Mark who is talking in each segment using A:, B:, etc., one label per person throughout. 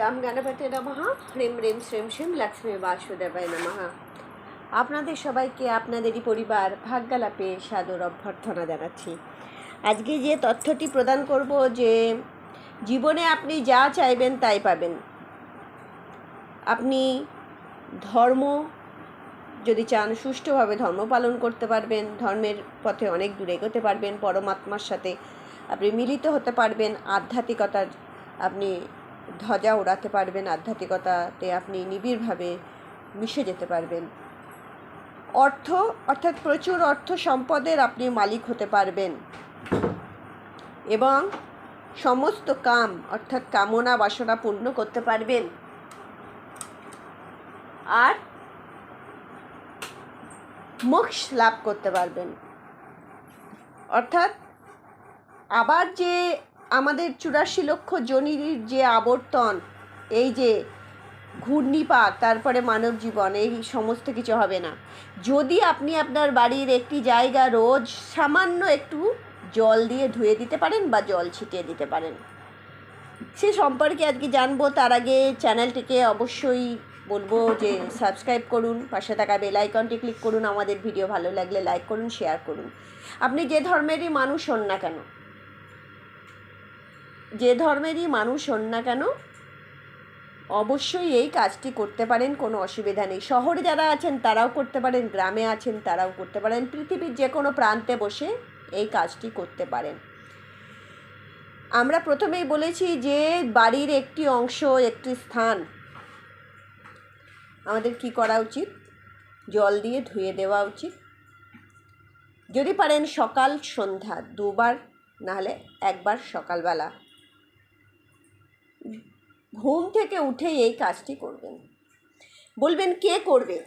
A: গাম গণপতি নমঃ হ্রিম রিম শ্রীম শ্রীম লক্ষ্মী বাসুদেবায় নমঃ আপনাদের সবাইকে, আপনাদেরই পরিবার ভাগ্যালাপে সাদর অভ্যর্থনা জানাচ্ছি। আজকে যে তথ্যটি প্রদান করব যে, জীবনে আপনি যা চাইবেন তাই পাবেন। আপনি ধর্ম যদি চান, সুষ্ঠুভাবে ধর্ম পালন করতে পারবেন, ধর্মের পথে অনেক দূর এগোতে পারবেন, পরমাত্মার সাথে আপনি মিলিত হতে পারবেন, আধ্যাত্মিকতার আপনি ধ্বজা ওড়াতে পারবেন, আধ্যাত্মিকতাতে আপনি নিবিড়ভাবে মিশে যেতে পারবেন। অর্থ, অর্থাৎ প্রচুর অর্থ সম্পদের আপনি মালিক হতে পারবেন। এবং সমস্ত কাম, অর্থাৎ কামনা বাসনা পূর্ণ করতে পারবেন। আর মোক্ষ লাভ করতে পারবেন। অর্থাৎ আবার যে আমাদের চুরাশি লক্ষ জনির যে আবর্তন, এই যে ঘূর্ণিপাক তারপরে মানব জীবন, এই সমস্ত কিছু হবে না। যদি আপনি আপনার বাড়ির একটি জায়গা রোজ সামান্য একটু জল দিয়ে ধুয়ে দিতে পারেন বা জল ছিটিয়ে দিতে পারেন। সে সম্পর্কে আজকে জানব, তার আগে চ্যানেলটিকে অবশ্যই বলব যে সাবস্ক্রাইব করুন, পাশে থাকা বেল আইকনটি ক্লিক করুন, আমাদের ভিডিও ভালো লাগলে লাইক করুন, শেয়ার করুন। আপনি যে ধর্মেরই মানুষ হন না কেন যে ধর্মেরই মানুষ হন না কেন, অবশ্যই এই কাজটি করতে পারেন, কোনো অসুবিধা নেই। শহরে যারা আছেন, তারাও করতে পারেন, গ্রামে আছেন, তারাও করতে পারেন, পৃথিবীর যে কোনো প্রান্তে বসে এই কাজটি করতে পারেন। আমরা প্রথমেই বলেছি যে বাড়ির একটি অংশ, একটি স্থান, আমাদের কি করা উচিত? জল দিয়ে ধুয়ে দেওয়া উচিত। যদি পারেন সকাল, সন্ধ্যা, দুবার, নাহলে একবার সকালবেলা। ঘুম থেকে উঠে এই কাজটি করবেন। বলবেন, কে করবে?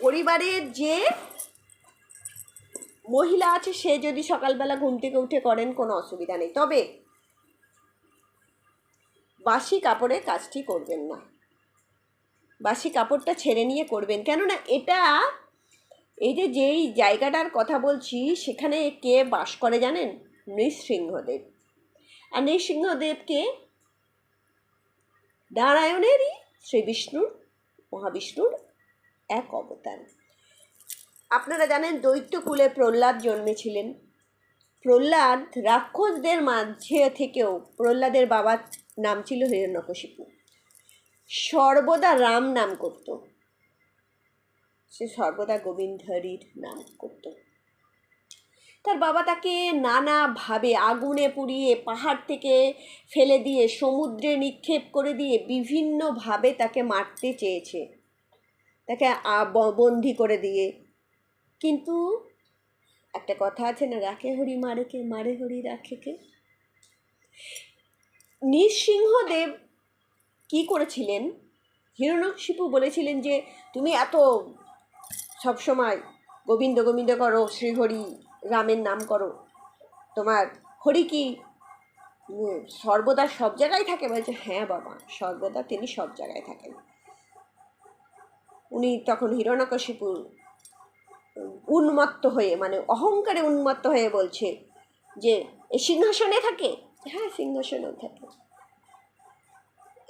A: পরিবারের যে মহিলা আছে, সে যদি সকালবেলা ঘুম থেকে উঠে করেন, কোনো অসুবিধা নেই। তবে বাসি কাপড়ে কাজটি করবেন না। বাসি কাপড়টা ছেড়ে নিয়ে করবেন। কেননা এটা, এই যে যেই জায়গাটার কথা বলছি, সেখানে কে বাস করে জানেন? নৃসিংহদেব। আর নৃসিংহদেবকে নারায়ণেরই শ্রী বিষ্ণুর মহাবিষ্ণুর এক অবতার। আপনারা জানেন দৈত্যকুলে প্রহ্লাদ জন্মেছিলেন। প্রহ্লাদ রাক্ষসদের মাঝে থেকেও প্রহ্লাদের বাবার নাম ছিল হিরণ্যকশিপু। সর্বদা রাম নাম করত। সে সর্বদা গোবিন্দ হরির নাম করত। তার বাবা তাকে নানাভাবে আগুনে পুড়িয়ে, পাহাড় থেকে ফেলে দিয়ে, সমুদ্রে নিক্ষেপ করে দিয়ে বিভিন্নভাবে তাকে মারতে চেয়েছে। তাকে বন্দি করে দিয়ে। কিন্তু একটা কথা আছে না, রাখে হরি, মারে কে? মারে হরি, রাখে কে? নৃসিংহদেব কি করেছিলেন? হিরণ্যকশিপু বলেছিলেন যে, তুমি এত সবসময় গোবিন্দ গোবিন্দ করো, শ্রীহরি রামের নাম করো। তোমার হরি কি? সর্বদা সব জায়গায় থাকে? বলছে হ্যাঁ বাবা, সর্বদা তিনি সব জায়গায় থাকেন। উনি তখন হিরণ্যকশিপু উন্মত্ত হয়ে মানে অহংকারে উন্মত্ত হয়ে বলছে যে সিংহাসনে থাকে? হ্যাঁ সিংহাসনেও থাকে।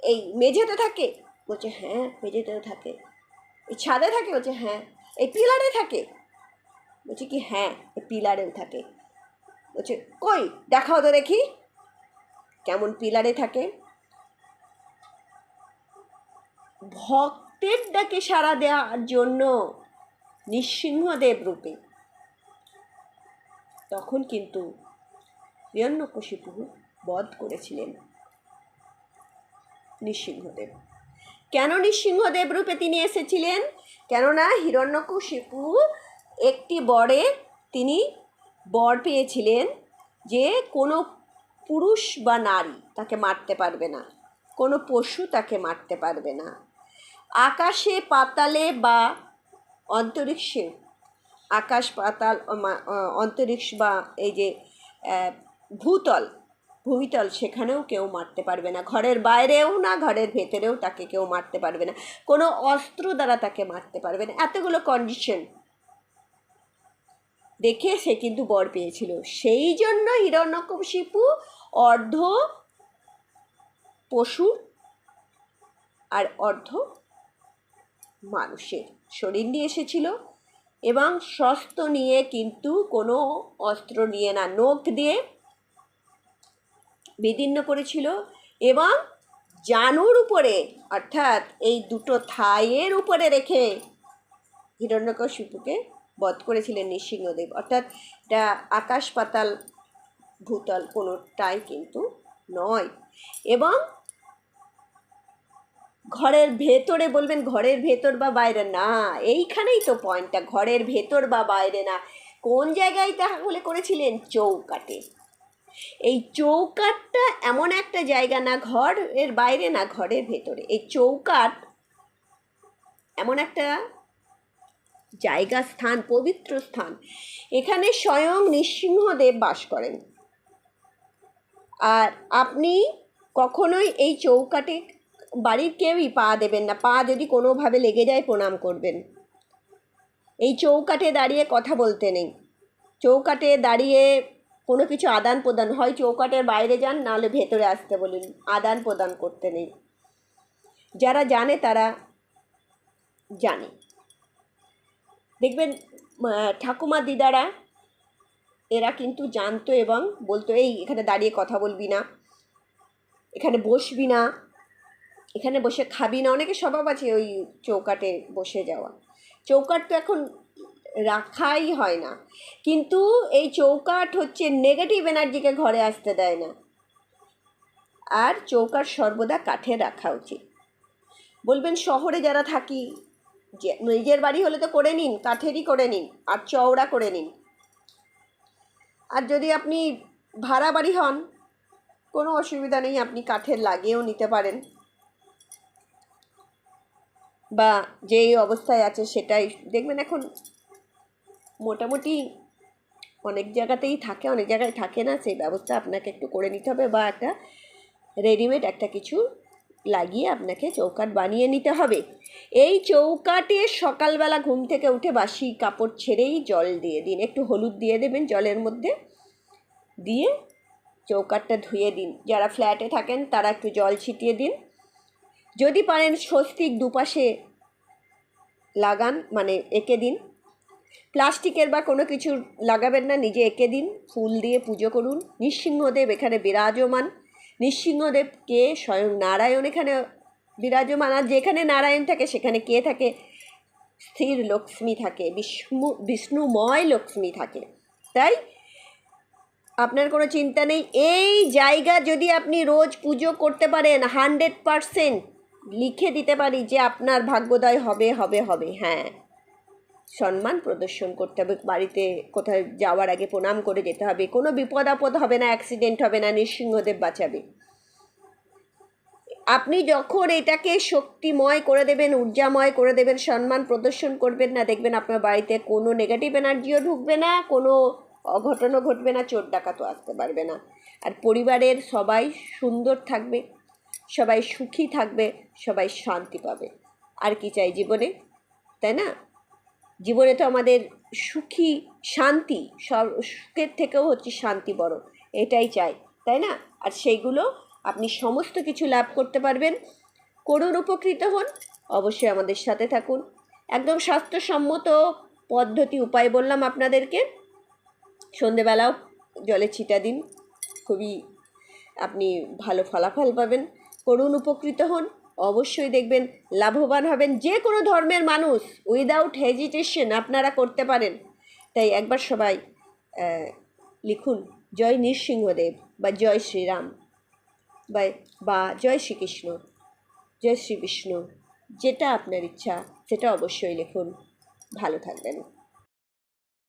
A: এই মেঝেতে থাকে? বলছে হ্যাঁ মেঝেতেও থাকে। এই ছাদে থাকে? বলছে হ্যাঁ। এই পিলারে থাকে? বলছে কি হ্যাঁ পিলারেও থাকে। বলছে, কই, দেখাও তো দেখি। কেমন পিলারে থাকে। ভক্তের ডাকে সাড়া দেওয়ার জন্য নৃসিংহদেব রূপে। তখন কিন্তু হিরণ্যকশিপু বধ করেছিলেন নৃসিংহদেব। কেন নৃসিংহদেব রূপে তিনি এসেছিলেন? কেননা হিরণ্যকশিপু একটি বরে তিনি বর পেয়েছিলেন যে কোনো পুরুষ বা নারী তাকে মারতে পারবে না, কোনো পশু তাকে মারতে পারবে না। আকাশে পাতালে বা অন্তরিক্ষে, আকাশ পাতাল অন্তরিক্ষ বা এই যে ভূতল, ভূমিতল সেখানেও কেউ মারতে পারবে না। ঘরের বাইরেও না, ঘরের ভেতরেও তাকে কেউ মারতে পারবে না। কোনো অস্ত্র দ্বারা তাকে মারতে পারবে না। এতগুলো কন্ডিশন দেখে সে কিন্তু বর পেয়েছিল। সেই জন্য হিরণ্যকশিপু অর্ধ পশুর আর অর্ধ মানুষের শরীর নিয়ে এসেছিল এবং শস্ত্র নিয়ে কিন্তু কোনো অস্ত্র নিয়ে না, নখ দিয়ে বিদীর্ণ করেছিল এবং জানুর উপরে, অর্থাৎ এই দুটো থাইয়ের উপরে রেখে হিরণ্যকশিপুকে বধ করেছিলেন নৃসিংহদেব। অর্থাৎ এটা আকাশ পাতাল ভূতল কোনোটাই কিন্তু নয়। এবং ঘরের ভেতরে বলবেন ঘরের ভেতর বা বাইরে না, এইখানেই তো পয়েন্টটা ঘরের ভেতর বা বাইরে না। কোন জায়গায় তাহলে করেছিলেন? চৌকাটে। এই চৌকাটটা এমন একটা জায়গা না ঘর এর বাইরে না, ঘরের ভেতরে। এই চৌকাট এমন একটা জায়গা স্থান পবিত্র স্থান এখানে স্বয়ং নৃসিংহদেব বাস করেন। আর আপনি কখনোই এই চৌকাটে বাড়ির কেউই পা দেবেন না। পা যদি কোনোভাবে লেগে যায়, প্রণাম করবেন। এই চৌকাটে দাঁড়িয়ে কথা বলতে নেই। চৌকাটে দাঁড়িয়ে কোনো কিছু আদান প্রদান, হয় চৌকাটের বাইরে যান নাহলে ভেতরে আসতে বলুন, আদান প্রদান করতে নেই। যারা জানে তারা জানে। দেখবেন ঠাকুমা দিদারা, এরা কিন্তু জানতো এবং বলতো, এই, এখানে দাঁড়িয়ে কথা বলবি না। এখানে বসবি না। এখানে বসে খাবি না। অনেকে স্বভাব আছে ওই চৌকাটে বসে যাওয়া। চৌকাট তো এখন রাখাই হয় না। কিন্তু এই চৌকাট হচ্ছে নেগেটিভ এনার্জিকে ঘরে আসতে দেয় না। আর চৌকাট সর্বদা কাঠে রাখা উচিত। বলবেন, শহরে যারা থাকি নিজের বাড়ি হলে তো করে নিন, কাঠেরই করে নিন, আর চওড়া করে নিন। আর যদি আপনি ভাড়া বাড়ি হন, কোনো অসুবিধা নেই, আপনি কাঠের লাগিয়েও নিতে পারেন। বা যেই অবস্থায় আছে সেটাই, দেখবেন এখন মোটামুটি অনেক জায়গাতেই থাকে, অনেক জায়গায় থাকে না, সেই ব্যবস্থা আপনাকে একটু করে নিতে হবে বা একটা রেডিমেড একটা কিছু লাগিয়ে আপনাকে চৌকাট বানিয়ে নিতে হবে। এই চৌকাটে সকালবেলা ঘুম থেকে উঠে বাসি কাপড় ছেড়েই জল দিয়ে দিন। একটু হলুদ দিয়ে দেবেন জলের মধ্যে। দিয়ে চৌকাটটা ধুয়ে দিন। যারা ফ্ল্যাটে থাকেন, তারা একটু জল ছিটিয়ে দিন। যদি পারেন স্বস্তিক দুপাশে লাগান মানে এঁকে দিন। প্লাস্টিকের বা কোনো কিছু লাগাবেন না, নিজে এঁকে দিন। ফুল দিয়ে পুজো করুন। নৃসিংহদেব এখানে বিরাজমান। নৃসিংহদেবকে স্বয়ং নারায়ণ এখানে বিরাজমান, আর যেখানে নারায়ণ থাকে, সেখানে কে থাকে? স্থির লক্ষ্মী থাকে, বিষ্ণু, বিষ্ণুময় লক্ষ্মী থাকে। তাই আপনার কোনো চিন্তা নেই? এই জায়গা যদি আপনি রোজ পুজো করতে পারেন হান্ড্রেড পারসেন্ট লিখে দিতে পারি যে আপনার ভাগ্যোদয় হবে হবে হবে হ্যাঁ। সম্মান প্রদর্শন করতে হবে, বাড়িতে কোথায় যাওয়ার আগে প্রণাম করে যেতে হবে, কোনো বিপদ আপদ হবে না অ্যাক্সিডেন্ট হবে না, নৃসিংহদেব বাঁচাবে। আপনি যখন এটাকে শক্তিময় করে দেবেন, ঊর্জাময় করে দেবেন, সম্মান প্রদর্শন করবেন না, দেখবেন আপনার বাড়িতে কোনো নেগেটিভ এনার্জিও ঢুকবে না, কোনো অঘটনও ঘটবে না, চোর ডাকাতও আসতে পারবে না। আর পরিবারের সবাই সুন্দর থাকবে, সবাই সুখী থাকবে, সবাই শান্তি পাবে। আর কি চাই জীবনে? তাই না? জীবনে তো আমাদের সুখী শান্তি, সব সুখের থেকেও হচ্ছে শান্তি বড় এটাই চাই, তাই না? আর সেইগুলো আপনি সমস্ত কিছু লাভ করতে পারবেন। করুণ উপকৃত হন, অবশ্যই আমাদের সাথে থাকুন। একদম স্বাস্থ্যসম্মত পদ্ধতি, উপায় বললাম আপনাদেরকে। সন্ধেবেলাও জলে ছিটা দিন, খুবই আপনি ভালো ফলাফল পাবেন। করুণ উপকৃত হন অবশ্যই দেখবেন, লাভবান হবেন যে কোনো ধর্মের মানুষ। উইদাউট হেজিটেশন আপনারা করতে পারেন। তাই একবার সবাই লিখুন, জয় নৃসিংহদেব বা জয় শ্রীরাম বা বা জয় শ্রীকৃষ্ণ জয় শ্রী বিষ্ণু যেটা আপনার ইচ্ছা, সেটা অবশ্যই লিখুন। ভালো থাকবেন।